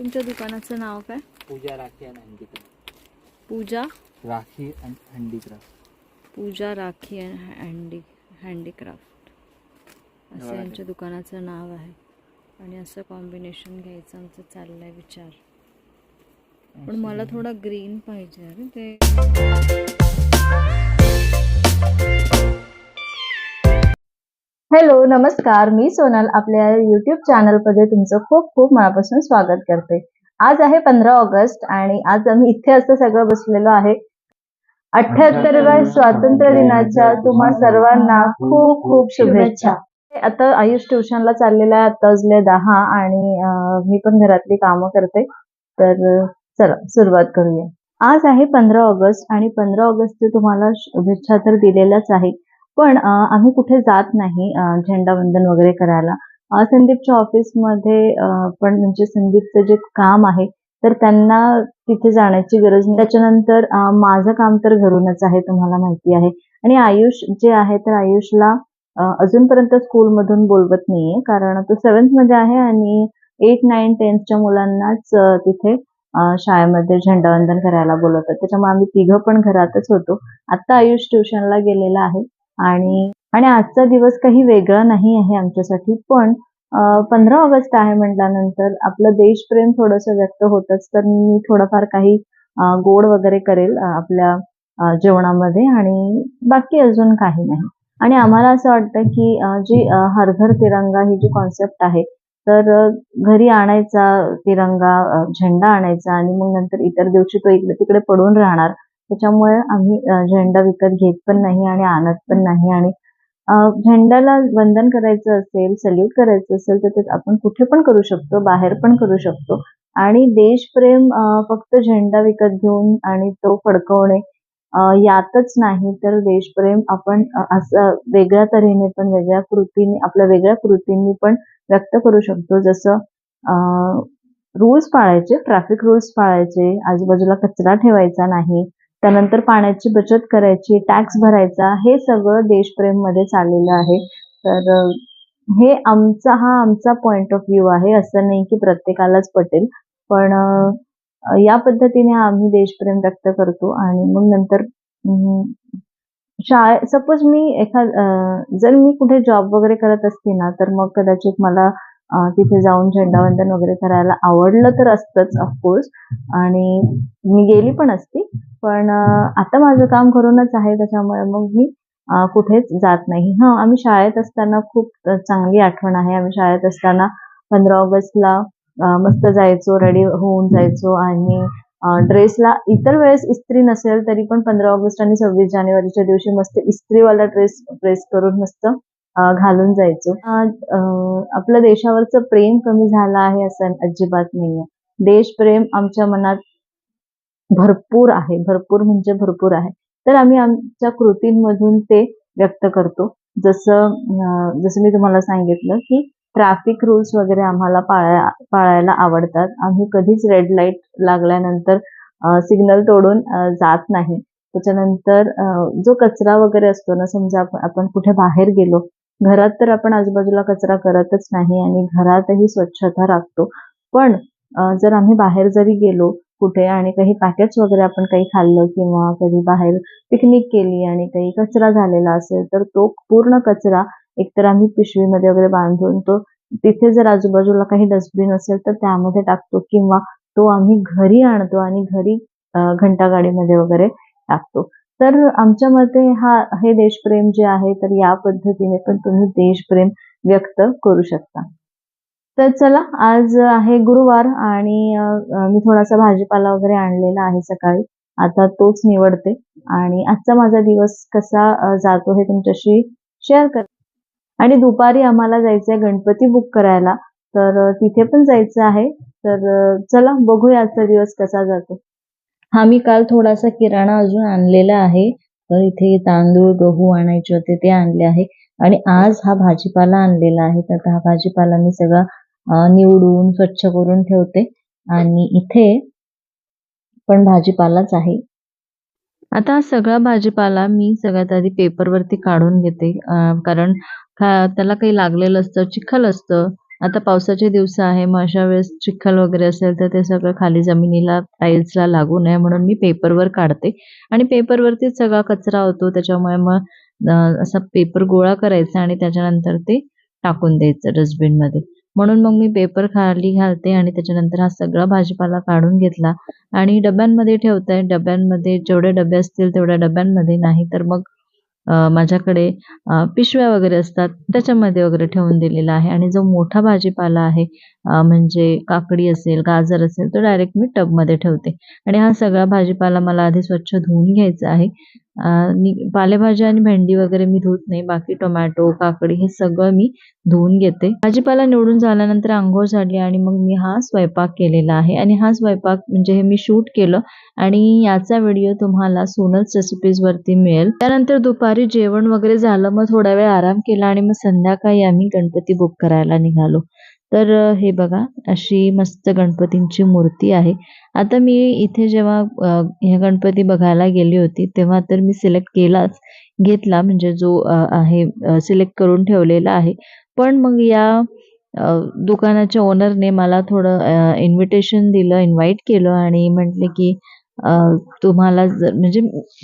तुमच्या दुकानाचं नाव काय? पूजा राखी आणि हँडीक्राफ्ट. पूजा? राखी आणि handicraft. Puja Rakhi and handy handicraft. असं. यांच्या दुकानाचं नाव आहे. आणि असं कॉम्बिनेशन घ्यायचं आमचं चाललंय विचार. पण मला थोडा ग्रीन पाहिजे अरे ते. हॅलो नमस्कार. मी सोनल आपल्या युट्यूब चॅनलमध्ये तुमचं खूप खूप मनापासून स्वागत करते. आज आहे पंधरा ऑगस्ट आणि आज आम्ही इथे असं सगळं बसलेलो आहे. अठ्याहत्तरव्या स्वातंत्र्य दिनाच्या तुम्हा सर्वांना खूप खूप शुभेच्छा. आता आयुष ट्युशनला चाललेला आहे. आता वाजले दहा आणि मी पण घरातली कामं करते. तर चला सुरुवात करूया. आज आहे पंधरा ऑगस्ट आणि पंधरा ऑगस्टचे तुम्हाला शुभेच्छा तर दिलेल्याच आहे पण आम्ही कुठे जात नाही झेंडा झेंडावंदन वगैरे करायला. संदीपच्या ऑफिसमध्ये पण म्हणजे संदीपचं जे काम आहे तर त्यांना तिथे जाण्याची गरज नाही. त्याच्यानंतर माझं काम तर घरूनच आहे तुम्हाला माहिती आहे. आणि आयुष जे आहे तर आयुषला अजूनपर्यंत स्कूलमधून बोलवत नाहीये कारण तो सेवन्थमध्ये आहे आणि एट नाईन टेन्थच्या मुलांनाच तिथे शाळेमध्ये झेंडावंदन करायला बोलवतात. त्याच्यामुळे आम्ही तिघं पण घरातच होतो. आता आयुष ट्युशनला गेलेला आहे. आणि आणि आजचा दिवस काही वेगळा नाही आहे आमच्यासाठी पण पंधरा ऑगस्ट आहे म्हटल्यानंतर आपलं देशप्रेम थोडंसं व्यक्त होतच तर मी थोडंफार काही गोड वगैरे करेल आपल्या जेवणामध्ये आणि बाकी अजून काही नाही. आणि आम्हाला असं वाटतं की जी अं, हर घर तिरंगा ही जी कॉन्सेप्ट आहे तर घरी आणायचा तिरंगा झेंडा आणायचा आणि मग नंतर इतर दिवशी तो इकडे तिकडे पडून राहणार त्याच्यामुळे आम्ही झेंडा विकत घेत पण नाही आणि आणत पण नाही आणि झेंड्याला वंदन करायचं असेल सल्यूट करायचं असेल तर ते आपण कुठे पण करू शकतो बाहेर पण करू शकतो. आणि देशप्रेम फक्त झेंडा विकत घेऊन आणि तो फडकवणे यातच नाही तर देशप्रेम आपण असं वेगळ्या तऱ्हेने पण वेगळ्या कृतीने आपल्या वेगळ्या कृतींनी पण व्यक्त करू शकतो. जसं रूल्स पाळायचे ट्रॅफिक रूल्स पाळायचे आजूबाजूला कचरा ठेवायचा नाही त्यानंतर पाण्याची बचत करायची टॅक्स भरायचा हे सगळं देशप्रेममध्ये चाललेलं आहे. तर हे आमचा हा आमचा पॉइंट ऑफ व्ह्यू आहे असं नाही की प्रत्येकालाच पटेल. पण या पद्धतीने आम्ही देशप्रेम व्यक्त करतो आणि मग नंतर शाळे सपोज मी एखाद जर मी कुठे जॉब वगैरे करत असते ना तर मग कदाचित मला तिथे जाऊन झेंडावंदन वगैरे करायला आवडलं तर असतंच ऑफकोर्स आणि मी गेली पण असती. पण आता माझं काम करूनच आहे त्याच्यामुळे मग मी कुठेच जात नाही. हा आम्ही शाळेत असताना खूप चांगली आठवण आहे. आम्ही शाळेत असताना पंधरा ऑगस्टला मस्त जायचो रेडी होऊन जायचो. आणि ड्रेसला इतर वेळेस इस्त्री नसेल तरी पण पंधरा ऑगस्ट आणि सव्वीस जानेवारीच्या दिवशी मस्त इस्त्रीवाला ड्रेस प्रेस करून मस्त घालून जायचो. आपल्या आपलं देशावरचं प्रेम कमी झालं आहे असं अजिबात नाहीये. देशप्रेम आमच्या मनात भरपूर आहे. भरपूर म्हणजे भरपूर आहे. तर आम्ही आमच्या कृतींमधून ते व्यक्त करतो. जसं जसं मी तुम्हाला सांगितलं की ट्रॅफिक रूल्स वगैरे आम्हाला पाळा पाळायला आवडतात. आम्ही कधीच रेड लाइट लागल्यानंतर सिग्नल तोडून जात नाही. त्याच्यानंतर जो कचरा वगैरे असतो ना समजा आपण आपण कुठे बाहेर गेलो घरात तर आपण आजूबाजूला कचरा करतच नाही आणि घरातही स्वच्छता राखतो. पण जर आम्ही बाहेर जरी गेलो कुठे आणि काही पॅकेट्स वगैरे आपण काही खाल्लं किंवा कधी बाहेर पिकनिक केली आणि काही कचरा झालेला असेल तर तो पूर्ण कचरा एकतर आम्ही पिशवीमध्ये वगैरे बांधून तो तिथे जर आजूबाजूला काही डस्टबिन असेल तर त्यामध्ये टाकतो किंवा तो आम्ही घरी आणतो आणि घरी घंटा घंटागाडीमध्ये वगैरे टाकतो. तर आमच्या मते हा हे देशप्रेम जे आहे तर या पद्धतीने पण तुम्ही देशप्रेम व्यक्त करू शकता. तर चला आज आहे गुरुवार आणि मी थोडासा भाजीपाला वगैरे आणलेला आहे सकाळी. आता तोच निवडते आणि आजचा माझा दिवस कसा जातो हे तुमच्याशी शेअर कर आणि दुपारी आम्हाला जायचंय गणपती बुक करायला. तर तिथे पण जायचं आहे. तर चला बघूया आजचा दिवस कसा जातो. हा मी काल थोडासा किराणा अजून आणलेला आहे. तर इथे तांदूळ गहू आणायचे होते ते आणले आहे. आणि आज हा भाजीपाला आणलेला आहे. तर हा भाजीपाला मी सगळा निवडून स्वच्छ करून ठेवते. आणि इथे पण भाजीपालाच आहे. आता हा सगळा भाजीपाला मी सगळ्यात आधी पेपरवरती काढून घेते. कारण का त्याला काही लागलेलं असतं चिखल असतं. आता पावसाचे दिवस आहे मग अशा वेळेस चिखल वगैरे असेल तर ते सगळं खाली जमिनीला टाईल्सला लागू नये म्हणून मी पेपरवर काढते. आणि पेपरवरतीच सगळा कचरा होतो त्याच्यामुळे मग असा पेपर गोळा करायचा आणि त्याच्यानंतर ते टाकून द्यायचं डस्टबिनमध्ये म्हणून मग मी पेपर खाली घालते आणि त्याच्यानंतर हा सगळा भाजीपाला काढून घेतला. आणि डब्यांमध्ये ठेवताय. डब्यांमध्ये जेवढे डबे असतील तेवढ्या डब्यांमध्ये नाही तर मग माझ्याकडे पिशव्या वगैरे असतात त्याच्यामध्ये वगैरे ठेवून दिलेला आहे. आणि जो मोठा भाजीपाला आहे म्हणजे काकडी असेल गाजर असेल तो डायरेक्ट मी टबमध्ये ठेवते. आणि हा सगळा भाजीपाला मला आधी स्वच्छ धुवून घ्यायचा आहे. आणि पालेभाज्या आणि भेंडी वगैरे मी धुत नाही. बाकी टोमॅटो काकडी हे सगळं मी धुवून घेते. भाजीपाला निवडून झाल्यानंतर आंघोळ झाली आणि मग मी हा स्वयंपाक केलेला आहे. आणि हा स्वयंपाक म्हणजे हे मी शूट केलं आणि याचा व्हिडिओ तुम्हाला सोनल रेसिपीज वरती मिळेल. त्यानंतर दुपारी जेवण वगैरे झालं मग थोडा वेळ आराम केला आणि मग संध्याकाळी आम्ही गणपती बुक करायला निघालो. तर हे बघा अशी मस्त गणपतींची मूर्ती आहे. आता मी इथे जेव्हा हे गणपती बघायला गेली होती तेव्हा तर मी सिलेक्ट केलाच घेतला म्हणजे जो आहे सिलेक्ट करून ठेवलेला आहे. पण मग या दुकानाच्या ओनरने मला थोडं इन्व्हिटेशन दिलं इन्व्हाइट केलं आणि म्हटले की तुम्हाला जर म्हणजे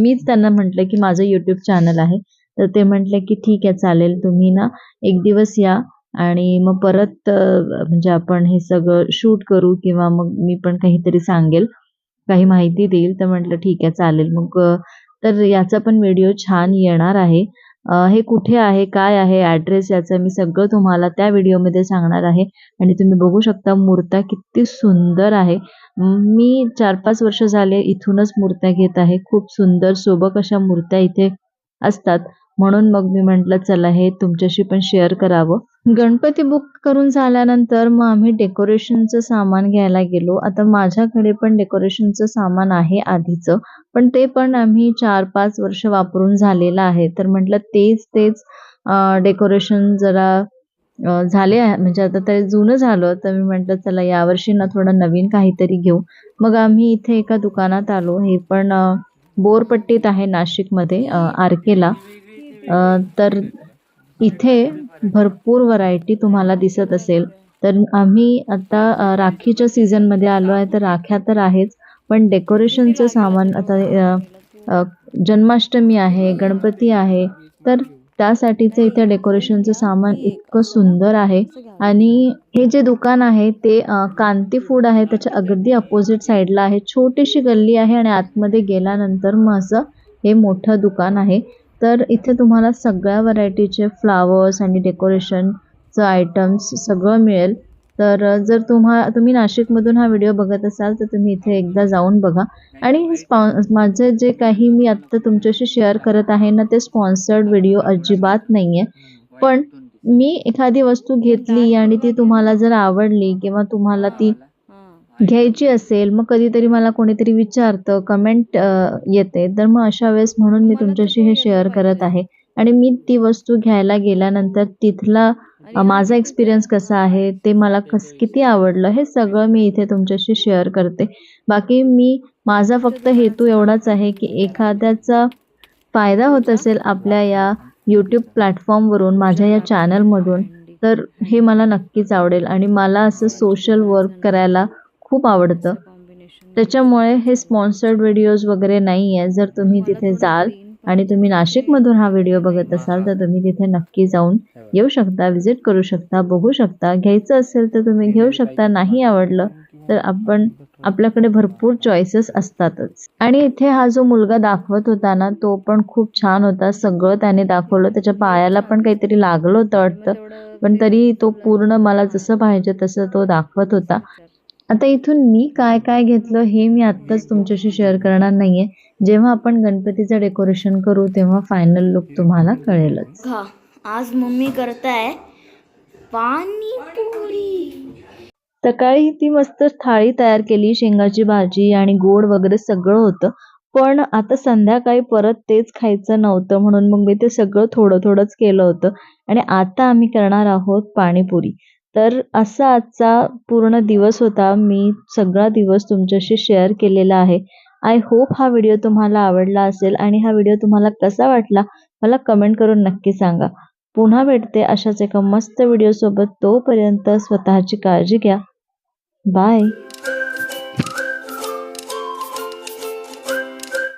मीच त्यांना म्हटलं की माझं यूट्यूब चॅनल आहे. तर ते म्हटले की ठीक आहे चालेल तुम्ही ना एक दिवस या. आणि मग परत म्हणजे आपण हे सगळं शूट करू किंवा मग मी पण काहीतरी सांगेल काही माहिती देईल तर म्हटलं ठीक आहे चालेल. मग तर याचा पण व्हिडिओ छान येणार आहे. हे कुठे आहे काय आहे ॲड्रेस याचं मी सगळं तुम्हाला त्या व्हिडिओमध्ये सांगणार आहे. आणि तुम्ही बघू शकता मूर्त्या किती सुंदर आहे. मी चार पाच वर्ष झाले इथूनच मूर्त्या घेत आहे. खूप सुंदर सोबक अशा मूर्त्या इथे असतात. म्हणून मग मी म्हटलं चला हे तुमच्याशी पण शेअर करावं. गणपती बुक करून झाल्यानंतर मग आम्ही डेकोरेशनचं सामान घ्यायला गेलो. आता माझ्याकडे पण डेकोरेशनचं सामान आहे आधीचं पण ते पण आम्ही चार पाच वर्ष वापरून झालेलं आहे. तर म्हटलं तेच तेच डेकोरेशन जरा झाले आहे. म्हणजे आता ते जुनं झालं तर मी म्हटलं चला यावर्षी ना थोडं नवीन काहीतरी घेऊ. मग आम्ही इथे एका दुकानात आलो. हे पण बोरपट्टीत आहे नाशिकमध्ये आरकेला. तर इथे भरपूर व्हरायटी तुम्हाला दिसत असेल. तर आम्ही आता राखीच्या सीझनमध्ये आलो आहे तर राख्या तर आहेच पण डेकोरेशनचं सामान आता जन्माष्टमी आहे गणपती आहे तर त्यासाठीचं इथे डेकोरेशनचं सामान इतकं सुंदर आहे. आणि हे जे दुकान आहे ते कांती फूड आहे त्याच्या अगदी अपोजिट साईडला आहे. छोटीशी गल्ली आहे आणि आतमध्ये गेल्यानंतर मग असं हे मोठं दुकान आहे. तर इथे तुम्हाला सगळ्या व्हरायटीचे फ्लावर्स आणि डेकोरेशनचं आयटम्स सगळं मिळेल. तर जर तुम्हा तुम्ही नाशिकमधून हा व्हिडिओ बघत असाल तर तुम्ही इथे एकदा जाऊन बघा. आणि स्पॉ माझं जे काही मी आत्ता तुमच्याशी शेअर करत आहे ना ते स्पॉन्सर्ड व्हिडिओ अजिबात नाही आहे पण मी एखादी वस्तू घेतली आणि ती तुम्हाला जर आवडली किंवा तुम्हाला ती घ्यायची असेल मग कधीतरी मला कोणीतरी विचारतं कमेंट येते. तर मग अशा वेळेस म्हणून मी तुमच्याशी हे शेअर करत आहे. आणि मी ती वस्तू घ्यायला गेल्यानंतर तिथला माझा एक्सपिरियन्स कसा आहे ते मला कस किती आवडलं हे सगळं मी इथे तुमच्याशी शेअर करते. बाकी मी माझा फक्त हेतू एवढाच आहे की एखाद्याचा फायदा होत असेल आपल्या या यूट्यूब प्लॅटफॉर्मवरून माझ्या या चॅनलमधून तर हे मला नक्कीच आवडेल. आणि मला असं सोशल वर्क करायला खूप आवडतं. त्याच्यामुळे हे स्पॉन्सर्ड व्हिडिओज वगैरे नाही आहे जर तुम्ही तिथे जाल आणि तुम्ही नाशिकमधून हा व्हिडिओ बघत असाल तर तुम्ही तिथे नक्की जाऊन येऊ शकता विजिट करू शकता बघू शकता. घ्यायचं असेल तर तुम्ही घेऊ शकता. नाही आवडलं तर आपण आपल्याकडे भरपूर चॉईसेस असतातच. आणि इथे हा जो मुलगा दाखवत होता ना तो पण खूप छान होता. सगळं त्याने दाखवलं. त्याच्या पायाला पण काहीतरी लागलं होतं वाटतं. पण तरी तो पूर्ण मला जसं पाहिजे तसं तो दाखवत होता. आता इथून मी काय काय घेतलं हे मी आत्ताच तुमच्याशी शेअर करणार नाहीये. जेव्हा आपण गणपतीचं डेकोरेशन करू तेव्हा फायनल लुक तुम्हाला कळेलच. का आज मम्मी करताय पाणीपुरी सकाळी ती मस्त थाळी तयार केली शेंगाची भाजी आणि गोड वगैरे सगळं होतं. पण आता संध्याकाळी परत तेच खायचं नव्हतं म्हणून मग मी ते सगळं थोडं थोडंच केलं होतं. आणि आता आम्ही करणार आहोत पाणीपुरी. तर असा आजचा पूर्ण दिवस होता. मी सगळा दिवस तुमच्याशी शेअर केलेला आहे. आय होप हा व्हिडिओ तुम्हाला आवडला असेल आणि हा व्हिडिओ तुम्हाला कसा वाटला मला कमेंट करून नक्की सांगा. पुन्हा भेटते अशाच एका मस्त व्हिडिओसोबत तोपर्यंत स्वतःची काळजी घ्या. बाय